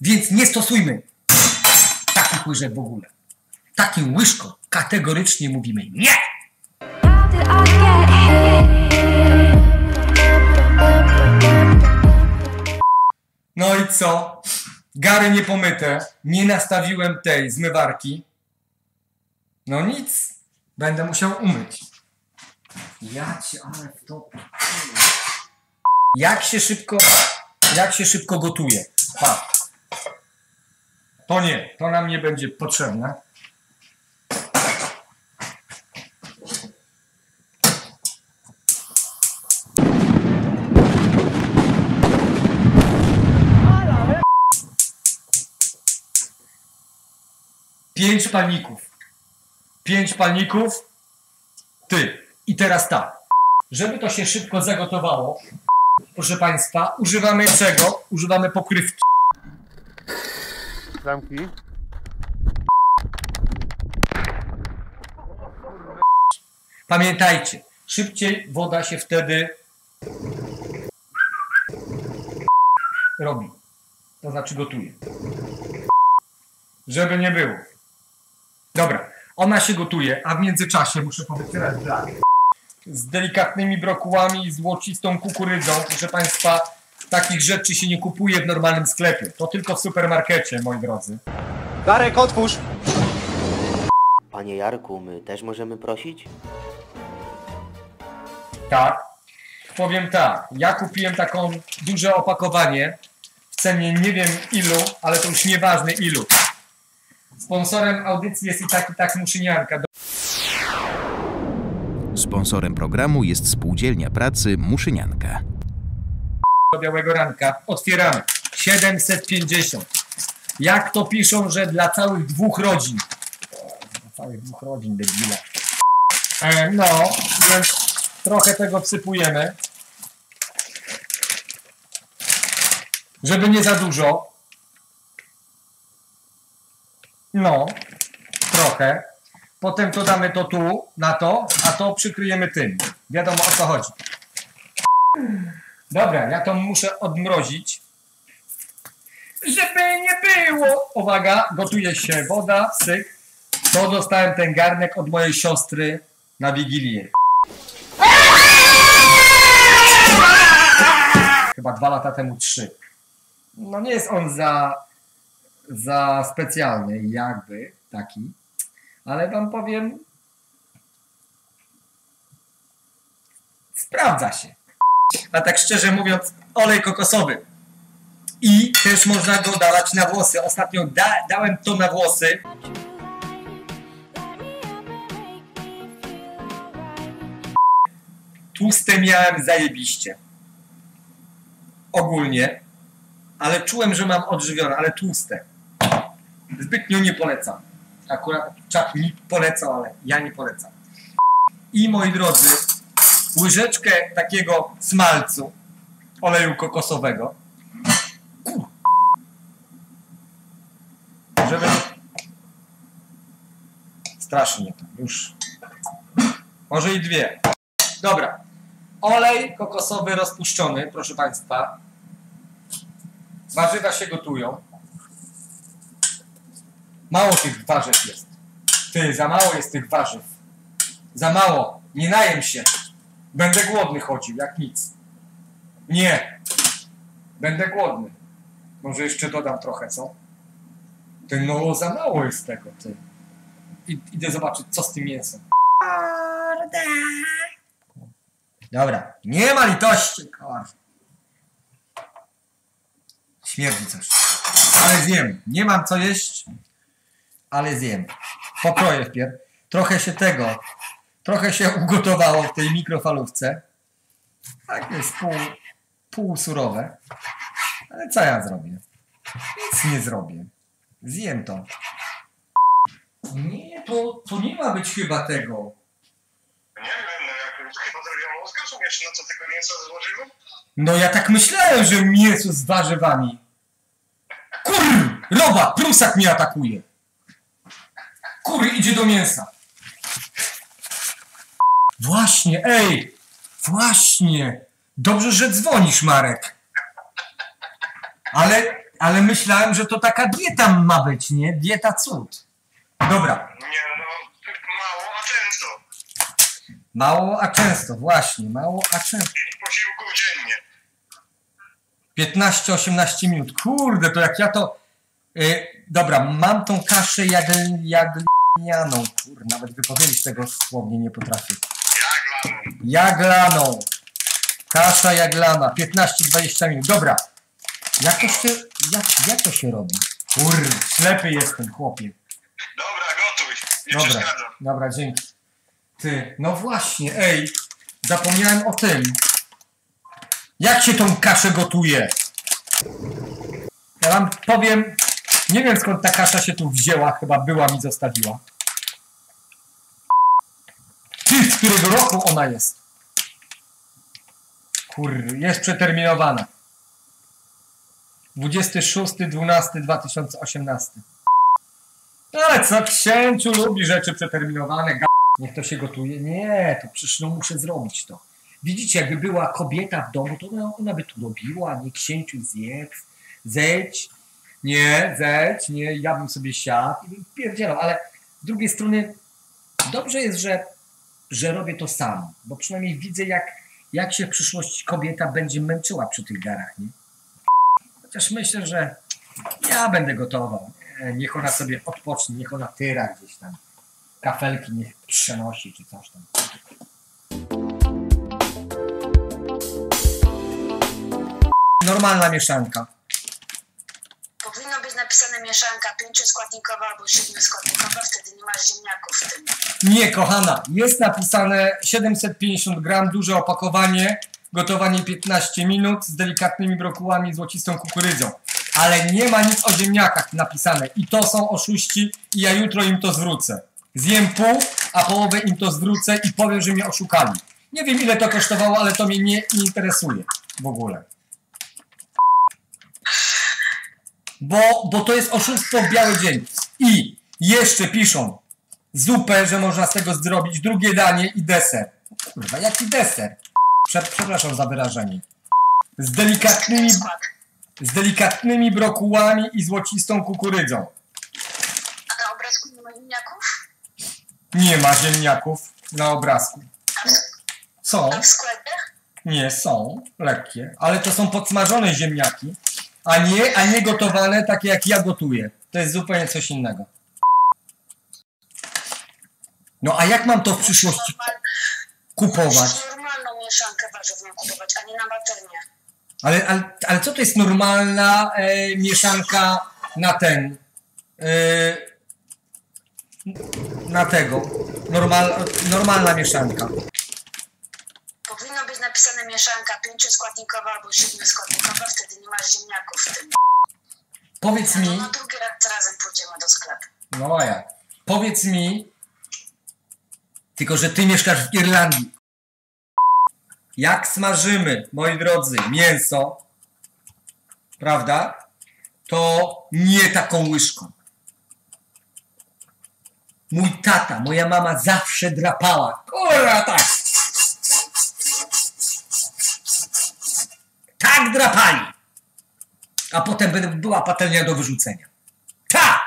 Więc nie stosujmy takich łyżek w ogóle. Takim łyżkom kategorycznie mówimy nie! No i co? Gary niepomyte. Nie nastawiłem tej zmywarki. No nic. Będę musiał umyć. Ja cię, ale to... Jak się szybko... Jak się szybko gotuje. Pa. To nie. To nam nie będzie potrzebne. Pięć palników. Pięć palników. Ty. I teraz tak. Żeby to się szybko zagotowało, proszę Państwa, używamy czego? Używamy pokrywki. Zamki. Pamiętajcie, szybciej woda się wtedy robi. To znaczy gotuje. Żeby nie było. Dobra, ona się gotuje, a w międzyczasie muszę powycierać blach. Z delikatnymi brokułami i złocistą kukurydzą, proszę Państwa, takich rzeczy się nie kupuje w normalnym sklepie. To tylko w supermarkecie, moi drodzy. Darek, otwórz! Panie Jarku, my też możemy prosić? Tak. Powiem tak. Ja kupiłem taką duże opakowanie w cenie nie wiem ilu, ale to już nieważne ilu. Sponsorem audycji jest i tak i tak Muszynianka. Sponsorem programu jest Spółdzielnia Pracy Muszynianka. Białego ranka. Otwieramy. 750. Jak to piszą, że dla całych dwóch rodzin. Dla całych dwóch rodzin, debile. E, no, więc trochę tego wsypujemy. Żeby nie za dużo. No, trochę. Potem to damy to tu, na to, a to przykryjemy tym. Wiadomo o co chodzi. Dobra, ja to muszę odmrozić. Żeby nie było. Uwaga, gotuje się woda, syk. To dostałem ten garnek od mojej siostry na Wigilię. Chyba dwa lata temu, trzy. No nie jest on za, za specjalny, jakby taki. Ale wam powiem, sprawdza się. A tak szczerze mówiąc, olej kokosowy. I też można go dawać na włosy. Ostatnio da, dałem to na włosy. Tłuste miałem zajebiście. Ogólnie. Ale czułem, że mam odżywione, ale tłuste. Zbytnio nie polecam. Akurat czat mi polecał, ale ja nie polecam. I moi drodzy, łyżeczkę takiego smalcu oleju kokosowego. Żeby... Strasznie to, już. Może i dwie. Dobra. Olej kokosowy rozpuszczony, proszę Państwa. Warzywa się gotują. Mało tych warzyw jest. Ty, za mało jest tych warzyw. Za mało. Nie najem się. Będę głodny chodził, jak nic. Nie. Będę głodny. Może jeszcze dodam trochę, co? Ty, no za mało jest tego, ty. I, idę zobaczyć, co z tym mięsem. Dobra. Nie ma litości, kurwa. Śmierdzi coś. Ale zjem. Nie mam co jeść, ale zjem. Pokroję wpierw. Trochę się tego, trochę się ugotowało w tej mikrofalówce. Tak jest pół, pół surowe. Ale co ja zrobię? Nic nie zrobię. Zjem to. Nie, to, to nie ma być chyba tego. Nie wiem, no jak chyba zrobiłem Oskarzu, jeszcze na co tego mięsa złożyłem? No ja tak myślałem, że mięso z warzywami. Kur! Roba! Prusak mnie atakuje. Kur idzie do mięsa. Właśnie, ej! Właśnie! Dobrze, że dzwonisz, Marek. Ale ale myślałem, że to taka dieta ma być, nie? Dieta cud. Dobra. Nie, no mało, a często. Mało, a często, właśnie. Mało, a często. Pięć posiłków dziennie. 15-18 minut. Kurde, to jak ja to. Y, dobra, mam tą kaszę jagl, jaglnianą. Kurde, nawet wypowiedzieć tego słownie nie potrafię. Jaglaną. Kasza jaglana. 15-20 minut. Dobra. Jak to się, jak, jak to się robi? Kurde, ślepy jestem, chłopie. Dobra, gotuj. Nie Dobra, przeszkadzam. dobra, dzięki. Ty, no właśnie, ej, zapomniałem o tym. Jak się tą kaszę gotuje? Ja wam powiem, nie wiem skąd ta kasza się tu wzięła, chyba była mi zostawiła. Z którego roku ona jest? Kur, jest przeterminowana. 26.12.2018. No ale co, księciu lubi rzeczy przeterminowane, niech to się gotuje. Nie, to przecież no muszę zrobić to. Widzicie, jakby była kobieta w domu, to ona, ona by to robiła, nie księciu zjedz, zejdź, nie, zejdź, nie, ja bym sobie siadł i bym pierdzielał, ale z drugiej strony dobrze jest, że, że robię to sam, bo przynajmniej widzę, jak, jak się w przyszłości kobieta będzie męczyła przy tych garach, nie? Chociaż myślę, że ja będę gotował. Nie, Niech ona sobie odpocznie, niech ona tyra gdzieś tam. Kafelki niech przenosi czy coś tam. Normalna mieszanka. Napisane mieszanka pięcioskładnikowa albo siedmioskładnikowa, wtedy nie masz ziemniaków w tym. Nie, kochana, jest napisane 750 gram, duże opakowanie, gotowanie 15 minut z delikatnymi brokułami i złocistą kukurydzą. Ale nie ma nic o ziemniakach napisane. I to są oszuści i ja jutro im to zwrócę. Zjem pół, a połowę im to zwrócę i powiem, że mnie oszukali. Nie wiem ile to kosztowało, ale to mnie nie, nie interesuje w ogóle. Bo, bo to jest oszustwo w biały dzień. I jeszcze piszą, zupę, że można z tego zrobić drugie danie i deser. Kurwa, jaki deser? Prze przepraszam za wyrażenie. Z delikatnymi, z delikatnymi brokułami i złocistą kukurydzą. A na obrazku nie ma ziemniaków? Nie ma ziemniaków na obrazku. Są, a w sklepie? nie są, lekkie, ale to są podsmażone ziemniaki, a nie, a nie gotowane takie jak ja gotuję. To jest zupełnie coś innego. No a jak mam to w przyszłości kupować? normalną mieszankę warzywną kupować, a nie na baternie. Ale, ale, ale co to jest normalna e, mieszanka na ten? E, na tego. Normal, normalna mieszanka. Napisane mieszanka pięcioskładnikowa albo siedmioskładnikowa, wtedy nie masz ziemniaków w tym. Powiedz No, mi, no drugi raz razem pójdziemy do sklepu. no a jak? Powiedz mi, tylko że ty mieszkasz w Irlandii. Jak smażymy, moi drodzy, mięso, prawda? To nie taką łyżką. Mój tata, moja mama zawsze drapała. Kurwa, tak. Tak drapali. A potem by- była patelnia do wyrzucenia. Tak!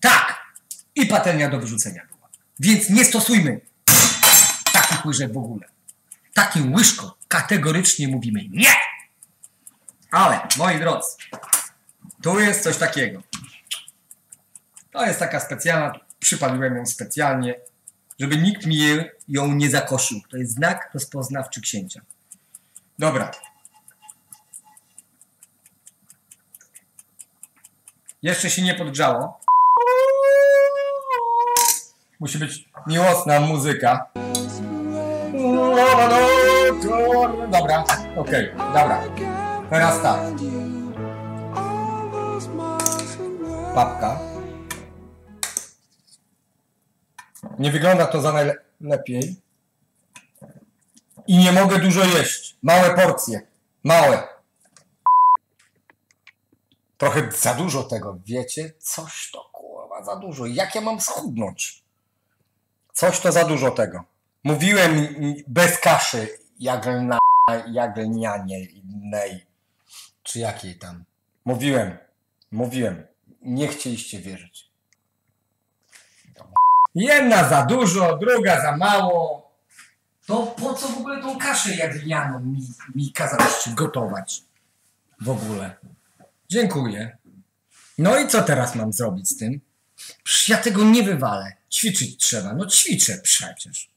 Tak! I patelnia do wyrzucenia była. Więc nie stosujmy takich łyżek w ogóle. Takim łyżkom kategorycznie mówimy nie! Ale, moi drodzy, tu jest coś takiego. To jest taka specjalna, przypaliłem ją specjalnie, żeby nikt mi ją nie zakosił. To jest znak rozpoznawczy księcia. Dobra. Jeszcze się nie podgrzało. Musi być miłosna muzyka. Dobra, okej, dobra. Teraz tak. Papka. Nie wygląda to za najlepiej. I nie mogę dużo jeść. Małe porcje. Małe. Trochę za dużo tego, wiecie? Coś to kurwa za dużo. Jak ja mam schudnąć? Coś to za dużo tego. Mówiłem bez kaszy jaglna, jaglnianej. Czy jakiej tam? Mówiłem, mówiłem. Nie chcieliście wierzyć. Jedna za dużo, druga za mało. To po co w ogóle tą kaszę jagnianą mi, mi kazaliście gotować? W ogóle. Dziękuję. No i co teraz mam zrobić z tym? Przecież ja tego nie wywalę. Ćwiczyć trzeba. No ćwiczę przecież.